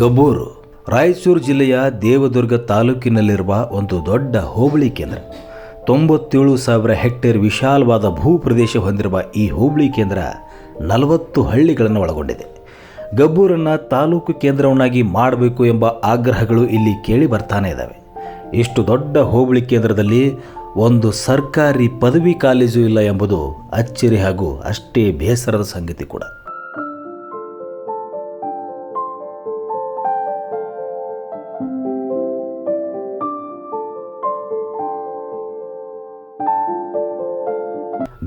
ಗಬ್ಬೂರು ರಾಯಚೂರು ಜಿಲ್ಲೆಯ ದೇವದುರ್ಗ ತಾಲೂಕಿನಲ್ಲಿರುವ ಒಂದು ದೊಡ್ಡ ಹೋಬಳಿ ಕೇಂದ್ರ. ತೊಂಬತ್ತೇಳು ಸಾವಿರ ಹೆಕ್ಟೇರ್ ವಿಶಾಲವಾದ ಭೂ ಪ್ರದೇಶ ಹೊಂದಿರುವ ಈ ಹೋಬಳಿ ಕೇಂದ್ರ ನಲವತ್ತು ಹಳ್ಳಿಗಳನ್ನು ಒಳಗೊಂಡಿದೆ. ಗಬ್ಬೂರನ್ನು ತಾಲೂಕು ಕೇಂದ್ರವನ್ನಾಗಿ ಮಾಡಬೇಕು ಎಂಬ ಆಗ್ರಹಗಳು ಇಲ್ಲಿ ಕೇಳಿ ಬರ್ತಾನೆ ಇದ್ದಾವೆ. ಇಷ್ಟು ದೊಡ್ಡ ಹೋಬಳಿ ಕೇಂದ್ರದಲ್ಲಿ ಒಂದು ಸರ್ಕಾರಿ ಪದವಿ ಕಾಲೇಜು ಇಲ್ಲ ಎಂಬುದು ಅಚ್ಚರಿ ಹಾಗೂ ಅಷ್ಟೇ ಬೇಸರದ ಸಂಗತಿ ಕೂಡ.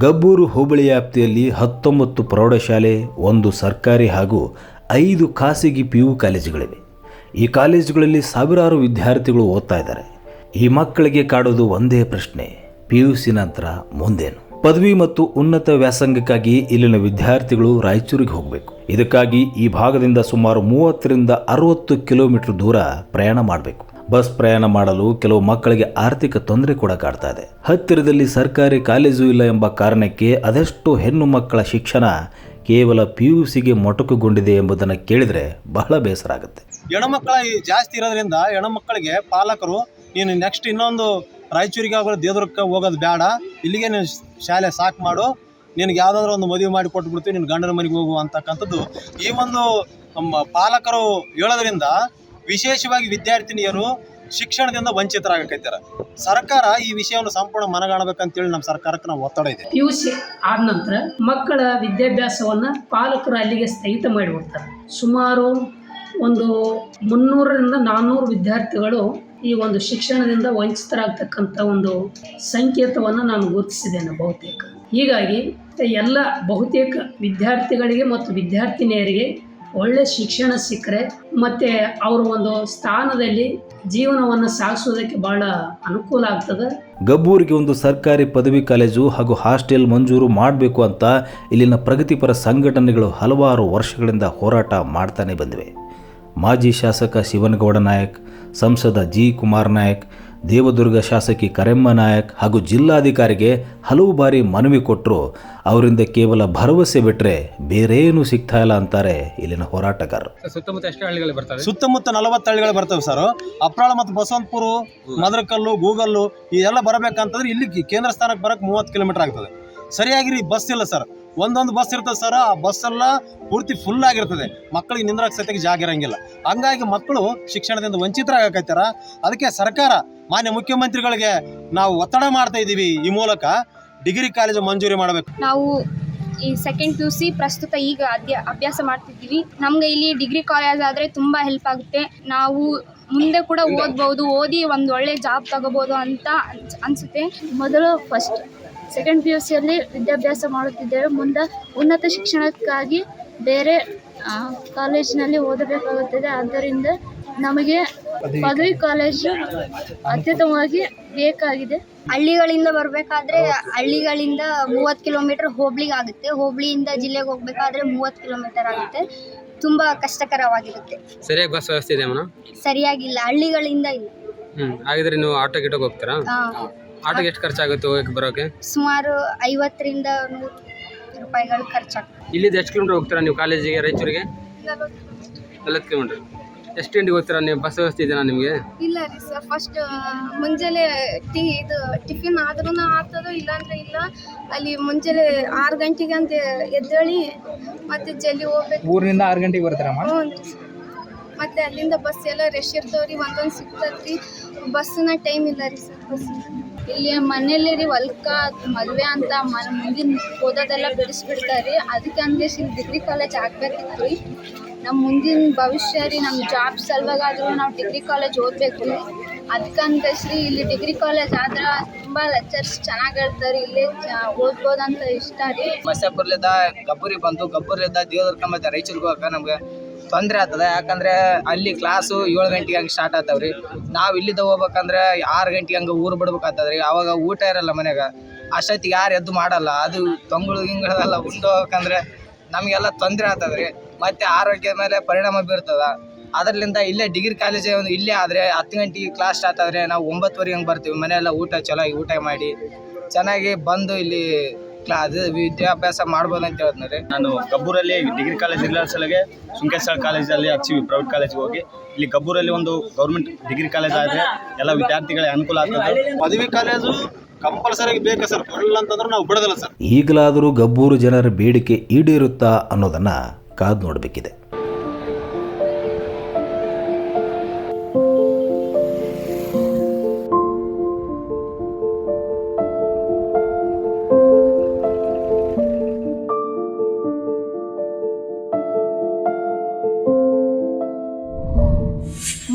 ಗಬ್ಬೂರು ಹೋಬಳಿ ವ್ಯಾಪ್ತಿಯಲ್ಲಿ ಹತ್ತೊಂಬತ್ತು ಪ್ರೌಢಶಾಲೆ, ಒಂದು ಸರ್ಕಾರಿ ಹಾಗೂ ಐದು ಖಾಸಗಿ ಪಿ ಯು ಕಾಲೇಜುಗಳಿವೆ. ಈ ಕಾಲೇಜುಗಳಲ್ಲಿ ಸಾವಿರಾರು ವಿದ್ಯಾರ್ಥಿಗಳು ಓದ್ತಾ ಇದ್ದಾರೆ. ಈ ಮಕ್ಕಳಿಗೆ ಕಾಡೋದು ಒಂದೇ ಪ್ರಶ್ನೆ, ಪಿ ಯು ಸಿ ನಂತರ ಮುಂದೇನು? ಪದವಿ ಮತ್ತು ಉನ್ನತ ವ್ಯಾಸಂಗಕ್ಕಾಗಿ ಇಲ್ಲಿನ ವಿದ್ಯಾರ್ಥಿಗಳು ರಾಯಚೂರಿಗೆ ಹೋಗಬೇಕು. ಇದಕ್ಕಾಗಿ ಈ ಭಾಗದಿಂದ ಸುಮಾರು ಮೂವತ್ತರಿಂದ ಅರವತ್ತು ಕಿಲೋಮೀಟರ್ ದೂರ ಪ್ರಯಾಣ ಮಾಡಬೇಕು. ಬಸ್ ಪ್ರಯಾಣ ಮಾಡಲು ಕೆಲವು ಮಕ್ಕಳಿಗೆ ಆರ್ಥಿಕ ತೊಂದರೆ ಕೂಡ ಕಾಡ್ತಾ ಇದೆ. ಹತ್ತಿರದಲ್ಲಿ ಸರ್ಕಾರಿ ಕಾಲೇಜು ಇಲ್ಲ ಎಂಬ ಕಾರಣಕ್ಕೆ ಅದೆಷ್ಟು ಹೆಣ್ಣು ಮಕ್ಕಳ ಶಿಕ್ಷಣ ಕೇವಲ ಪಿ ಯು ಸಿಗೆ ಮೊಟಕುಗೊಂಡಿದೆ ಎಂಬುದನ್ನು ಕೇಳಿದರೆ ಬಹಳ ಬೇಸರ ಆಗುತ್ತೆ. ಹೆಣ್ಮಕ್ಳ ಜಾಸ್ತಿ ಇರೋದ್ರಿಂದ ಹೆಣ್ಮಕ್ಕಳಿಗೆ ಪಾಲಕರು, ನೀನು ನೆಕ್ಸ್ಟ್ ಇನ್ನೊಂದು ರಾಯಚೂರಿಗೆ ಆಗೋ ದೇವ್ರಕ್ಕೆ ಹೋಗೋದು ಬೇಡ, ಇಲ್ಲಿಗೆ ನೀನು ಶಾಲೆ ಸಾಕು ಮಾಡು, ನಿನಗೆ ಯಾವುದಾದ್ರೂ ಒಂದು ಮದುವೆ ಮಾಡಿ ಕೊಟ್ಬಿಡ್ತೀವಿ ನಿನ್ನ ಗಂಡನ ಮನೆಗೆ ಹೋಗು ಅಂತಕ್ಕಂಥದ್ದು ಈ ಒಂದು ನಮ್ಮ ಪಾಲಕರು ಹೇಳೋದ್ರಿಂದ ವಿಶೇಷವಾಗಿ ವಿದ್ಯಾರ್ಥಿನಿಯರು ಶಿಕ್ಷಣದಿಂದ ವಂಚಿತರಾಗಕೈತಾರ. ಸರ್ಕಾರ ಈ ವಿಷಯವನ್ನು ಸಂಪೂರ್ಣ ಮನಗಾಣಬೇಕಂತೇಳಿ ನಮ್ಮ ಸರ್ಕಾರಕ್ಕೆ ನಾವು ಒತ್ತಡ ಇದೆ. ಪಿ ಯು ಸಿ ಆದ ನಂತರ ಮಕ್ಕಳ ವಿದ್ಯಾಭ್ಯಾಸವನ್ನು ಪಾಲಕರು ಅಲ್ಲಿಗೆ ಸ್ಥಗಿತ ಮಾಡಿಬಿಡ್ತಾರೆ ಸುಮಾರು ಒಂದು ಮುನ್ನೂರರಿಂದ ನಾನ್ನೂರು ವಿದ್ಯಾರ್ಥಿಗಳು ಈ ಒಂದು ಶಿಕ್ಷಣದಿಂದ ವಂಚಿತರಾಗ್ತಕ್ಕಂಥ ಒಂದು ಸಂಕೇತವನ್ನು ನಾನು ಗುರುತಿಸಿದ್ದೇನೆ ಬಹುತೇಕ. ಹೀಗಾಗಿ ಎಲ್ಲ ಬಹುತೇಕ ವಿದ್ಯಾರ್ಥಿಗಳಿಗೆ ಮತ್ತು ವಿದ್ಯಾರ್ಥಿನಿಯರಿಗೆ ಒಳ್ಳೆ ಶಿಕ್ಷಣ ಸಿಕ್ಕರೆ ಮತ್ತು ಅವರ ಒಂದು ಸ್ಥಾನದಲ್ಲಿ ಜೀವನವನ್ನು ಸಾಗಿಸೋದಕ್ಕೆ ಬಹಳ ಅನುಕೂಲ ಆಗ್ತದೆ. ಗಬ್ಬೂರಿಗೆ ಒಂದು ಸರ್ಕಾರಿ ಪದವಿ ಕಾಲೇಜು ಹಾಗೂ ಹಾಸ್ಟೆಲ್ ಮಂಜೂರು ಮಾಡಬೇಕು ಅಂತ ಇಲ್ಲಿನ ಪ್ರಗತಿಪರ ಸಂಘಟನೆಗಳು ಹಲವಾರು ವರ್ಷಗಳಿಂದ ಹೋರಾಟ ಮಾಡ್ತಾನೆ ಬಂದಿವೆ. ಮಾಜಿ ಶಾಸಕ ಶಿವನಗೌಡ ನಾಯಕ್, ಸಂಸದ ಜಿ ಕುಮಾರ್ ನಾಯಕ್ ದೇವದುರ್ಗ ಶಾಸಕಿ ಕರೆಮ್ಮ ನಾಯಕ್ ಹಾಗೂ ಜಿಲ್ಲಾಧಿಕಾರಿಗೆ ಹಲವು ಬಾರಿ ಮನವಿ ಕೊಟ್ಟರು ಅವರಿಂದ ಕೇವಲ ಭರವಸೆ ಬಿಟ್ಟರೆ ಬೇರೇನು ಸಿಗ್ತಾ ಇಲ್ಲ ಅಂತಾರೆ ಇಲ್ಲಿನ ಹೋರಾಟಗಾರರು. ಸುತ್ತಮುತ್ತ ಎಷ್ಟು ಹಳ್ಳಿಗಳು ಬರ್ತವೆ ಸುತ್ತಮುತ್ತ ನಲವತ್ತು ಹಳ್ಳಿಗಳು ಬರ್ತವೆ ಸರ್. ಅಪ್ರಾಳ ಮತ್ತು ಬಸವಂತಪುರ ಮದರಕಲ್ಲು ಗೂಗಲ್ಲು ಇದೆಲ್ಲ ಬರಬೇಕಂತಂದ್ರೆ ಇಲ್ಲಿ ಕೇಂದ್ರ ಸ್ಥಾನಕ್ಕೆ ಬರಕ್ಕೆ ಮೂವತ್ತು ಕಿಲೋಮೀಟರ್ ಆಗ್ತದೆ. ಸರಿಯಾಗಿ ರೀ ಬಸ್ ಇಲ್ಲ ಸರ್. ಒಂದೊಂದು ಬಸ್ ಇರ್ತದೆ ಸರ್ ಆ ಬಸ್ ಎಲ್ಲ ಪೂರ್ತಿ ಫುಲ್ ಆಗಿರ್ತದೆ. ಮಕ್ಕಳಿಗೆ ನಿಂದ್ರಾಕ್ ಸತ್ಯಕ್ಕೆ ಜಾಗ ಇರಂಗಿಲ್ಲ. ಹಂಗಾಗಿ ಮಕ್ಕಳು ಶಿಕ್ಷಣದಿಂದ ವಂಚಿತರಾಗಕೈತಾರ. ಅದಕ್ಕೆ ಸರ್ಕಾರ ಮಾನ್ಯ ಮುಖ್ಯಮಂತ್ರಿಗಳಿಗೆ ನಾವು ಒತ್ತಡ ಮಾಡ್ತಾ ಇದ್ದೀವಿ ಈ ಮೂಲಕ. ಡಿಗ್ರಿ ಕಾಲೇಜು ಮಂಜೂರಿ ಮಾಡಬೇಕು. ನಾವು ಈ ಸೆಕೆಂಡ್ ಪಿ ಯು ಸಿ ಪ್ರಸ್ತುತ ಈಗ ಅಧ್ಯ ಅಭ್ಯಾಸ ಮಾಡ್ತಿದ್ದೀವಿ. ನಮಗೆ ಇಲ್ಲಿ ಡಿಗ್ರಿ ಕಾಲೇಜ್ ಆದರೆ ತುಂಬ ಹೆಲ್ಪ್ ಆಗುತ್ತೆ. ನಾವು ಮುಂದೆ ಕೂಡ ಓದ್ಬೋದು ಓದಿ ಒಂದು ಒಳ್ಳೆ ಜಾಬ್ ತಗೋಬೋದು ಅಂತ ಅನ್ಸ್- ಅನ್ಸುತ್ತೆ. ಮೊದಲು ಫಸ್ಟ್ ಸೆಕೆಂಡ್ ಪಿ ಯು ಸಿಯಲ್ಲಿ ವಿದ್ಯಾಭ್ಯಾಸ ಮಾಡುತ್ತಿದ್ದೇವೆ. ಮುಂದೆ ಉನ್ನತ ಶಿಕ್ಷಣಕ್ಕಾಗಿ ಬೇರೆ ಕಾಲೇಜಿನಲ್ಲಿ ಓದಬೇಕಾಗುತ್ತದೆ. ಆದ್ದರಿಂದ ನಮಗೆ ಪದವಿ ಕಾಲೇಜು ಅತ್ಯುತ್ತಮವಾಗಿ ಬೇಕಾಗಿದೆ. ಹಳ್ಳಿಗಳಿಂದ ಬರಬೇಕಾದ್ರೆ ಹಳ್ಳಿಗಳಿಂದ ಮೂವತ್ತು ಕಿಲೋಮೀಟರ್ ಹೋಬಳಿಗೆ ಆಗುತ್ತೆ. ಹೋಬ್ಳಿಯಿಂದ ಜಿಲ್ಲೆಗೆ ಹೋಗಬೇಕಾದ್ರೆ ಮೂವತ್ತು ಕಿಲೋಮೀಟರ್ ಆಗುತ್ತೆ. ತುಂಬ ಕಷ್ಟಕರವಾಗಿರುತ್ತೆ. ಸರಿಯಾಗಿ ಬಸ್ ವ್ಯವಸ್ಥೆ ಇದೆ ಮೇಡಮ್? ಸರಿಯಾಗಿಲ್ಲ. ಹಳ್ಳಿಗಳಿಂದ ಇಲ್ಲ. ಹ್ಮ್. ಹಾಗಿದ್ರೆ ನೀವು ಆಟೋ ಗಿಟೋಗೆ ಹೋಗ್ತೀರಾ? ಆಟೋಗೆ ಎಷ್ಟು ಖರ್ಚಾಗುತ್ತೆ ಹೋಗಕ್ಕೆ ಬರೋಕೆ? ಸುಮಾರು ಐವತ್ತರಿಂದ ನೂರು ರೂಪಾಯಿಗಳು ಖರ್ಚಾಗ್ತದೆ. ಇಲ್ಲಿಂದ ಎಷ್ಟು ಕಿಲೋಮೀಟರ್ ಹೋಗ್ತೀರಾ ನೀವು ಕಾಲೇಜಿಗೆ ರಾಯಚೂರಿಗೆ? ನಲವತ್ತು ಕಿಲೋಮೀಟರ್. ಎಷ್ಟು ಗಂಟೆಗೆ ಹೋಗ್ತೀರಾ ನೀವು? ಬಸ್ ವ್ಯವಸ್ಥೆ ಇದೆಯಾ ನಿಮಗೆ? ಇಲ್ಲ ರೀ ಸರ್ ಫಸ್ಟ್ ಮುಂಜಾನೆ ಟೀ ಇದು ಟಿಫಿನ್ ಆದ್ರೂ ಆಗ್ತದೋ ಇಲ್ಲಾಂದ್ರೆ ಇಲ್ಲ. ಅಲ್ಲಿ ಮುಂಜಾನೆ ಆರು ಗಂಟೆಗೆ ಅಂತ ಎದ್ದೇಳಿ ಮತ್ತೆ ಜಲ್ಲಿ ಹೋಗ್ಬೇಕು. ಊರಿನಿಂದ ಆರು ಗಂಟೆಗೆ ಬರ್ತೀರಾ ಹ್ಞೂ ರೀ ಸರ್. ಮತ್ತೆ ಅಲ್ಲಿಂದ ಬಸ್ ಎಲ್ಲ ರಶ್ ಇರ್ತಾವ್ರಿ ಒಂದೊಂದು ಸಿಗ್ತದ್ರಿ. ಬಸ್ಸಿನ ಟೈಮ್ ಇಲ್ಲ ರೀ ಸರ್ ಬಸ್ ಇಲ್ಲಿ ಮನೇಲಿ ರೀ ಹೊಲ್ಕ, ಮದುವೆ ಅಂತ ಮನೆ, ಮುಂದಿನ ಓದೋದೆಲ್ಲ ಬಿಡಿಸ್ಬಿಡ್ತಾರೆ ಅದಕ್ಕೆ ಅಂದ್ರೆ ಇಲ್ಲಿ ಡಿಗ್ರಿ ಕಾಲೇಜ್ ಆಗ್ಬೇಕಿತ್ತು ರೀ ನಮ್ಮ ಮುಂದಿನ ಭವಿಷ್ಯ ರೀ ನಮ್ಮ ಜಾಬ್ ಸಲುವಾಗಾದರೂ ನಾವು ಡಿಗ್ರಿ ಕಾಲೇಜ್ ಓದಬೇಕು ರೀ ಶ್ರೀ ಇಲ್ಲಿ ಡಿಗ್ರಿ ಕಾಲೇಜ್ ಆದ್ರೆ ತುಂಬ ಲೆಕ್ಚರ್ಸ್ ಚೆನ್ನಾಗಿ ಹೇಳ್ತಾರೆ ಇಲ್ಲೇ ಓದ್ಬೋದಂತ ಇಷ್ಟ ರೀ. ಬಸ್ಸಾಪುರ್ಲಿದ್ದ ಗಬ್ಬೂರಿಗೆ ಬಂತು ಗಬ್ಬೂರ್ಲಿದ್ದ ದೇವದುರ್ಗ ಮತ್ತೆ ರಾಯಚೂರಿಗೆ ಹೋಗಕ್ಕೆ ನಮ್ಗೆ ತೊಂದರೆ ಆಗ್ತದೆ. ಯಾಕಂದರೆ ಅಲ್ಲಿ ಕ್ಲಾಸು ಏಳು ಗಂಟೆಗೆ ಹಂಗೆ ಸ್ಟಾರ್ಟ್ ಆಗ್ತಾವ್ರಿ. ನಾವು ಇಲ್ಲಿದ್ದ ಹೋಗ್ಬೇಕಂದ್ರೆ ಆರು ಗಂಟೆಗೆ ಹಂಗೆ ಊರು ಬಿಡ್ಬೇಕಾಗ್ತದ್ರಿ. ಅವಾಗ ಊಟ ಇರಲ್ಲ ಮನ್ಯಾಗ. ಅಷ್ಟೊತ್ತಿಗೆ ಯಾರು ಎದ್ದು ಮಾಡಲ್ಲ. ಅದು ತೊಂಗಳು ಗಿಂಗಳದೆಲ್ಲ ಉಂಡು ಹೋಗ್ಬೇಕಂದ್ರೆ ನಮಗೆಲ್ಲ ತೊಂದರೆ ಆಗ್ತದ್ರಿ. ಮತ್ತೆ ಆರೋಗ್ಯದ ಮೇಲೆ ಪರಿಣಾಮ ಬೀರ್ತದ. ಅದರಿಂದ ಇಲ್ಲೇ ಡಿಗ್ರಿ ಕಾಲೇಜ್ ಒಂದು ಇಲ್ಲೇ ಆದರೆ ಹತ್ತು ಗಂಟೆಗೆ ಕ್ಲಾಸ್ ಸ್ಟಾರ್ಟ್ ಆದರೆ ನಾವು ಒಂಬತ್ತುವರೆಗೆ ಹಂಗೆ ಬರ್ತೀವಿ. ಮನೆಯೆಲ್ಲ ಊಟ ಚೆನ್ನಾಗಿ ಊಟ ಮಾಡಿ, ಚೆನ್ನಾಗಿ ಬಂದು ಇಲ್ಲಿ ಕ್ಲಾ ಅದು ವಿದ್ಯಾಭ್ಯಾಸ ಮಾಡ್ಬೋದು ಅಂತ ಹೇಳ್ತಾರೆ ನಾನು ಗಬ್ಬೂರಲ್ಲಿ ಡಿಗ್ರಿ ಕಾಲೇಜ್ ಇರಲಿಲ್ಲ ಸಲಗೆ ಸುಂಕೇಶ್ವರ ಕಾಲೇಜಲ್ಲಿ ಹಚ್ಚಿವಿ ಪ್ರೈವೇಟ್ ಕಾಲೇಜ್ಗೆ ಹೋಗಿ ಇಲ್ಲಿ ಗಬ್ಬೂರಲ್ಲಿ ಒಂದು ಗೌರ್ಮೆಂಟ್ ಡಿಗ್ರಿ ಕಾಲೇಜ್ ಆದರೆ ಎಲ್ಲ ವಿದ್ಯಾರ್ಥಿಗಳಿಗೆ ಅನುಕೂಲ ಆಗ್ತದೆ. ಪದವಿ ಕಾಲೇಜು ಕಂಪಲ್ಸರಿ ಬೇಕಾ ಸರ್? ಕೊಡಲಿಲ್ಲ ಅಂತಂದ್ರೆ ನಾವು ಬಿಡೋದಿಲ್ಲ ಸರ್. ಈಗಲಾದರೂ ಗಬ್ಬೂರು ಜನರ ಬೇಡಿಕೆ ಈಡೇರುತ್ತಾ ಅನ್ನೋದನ್ನು ಕಾದು ನೋಡಬೇಕಿದೆ.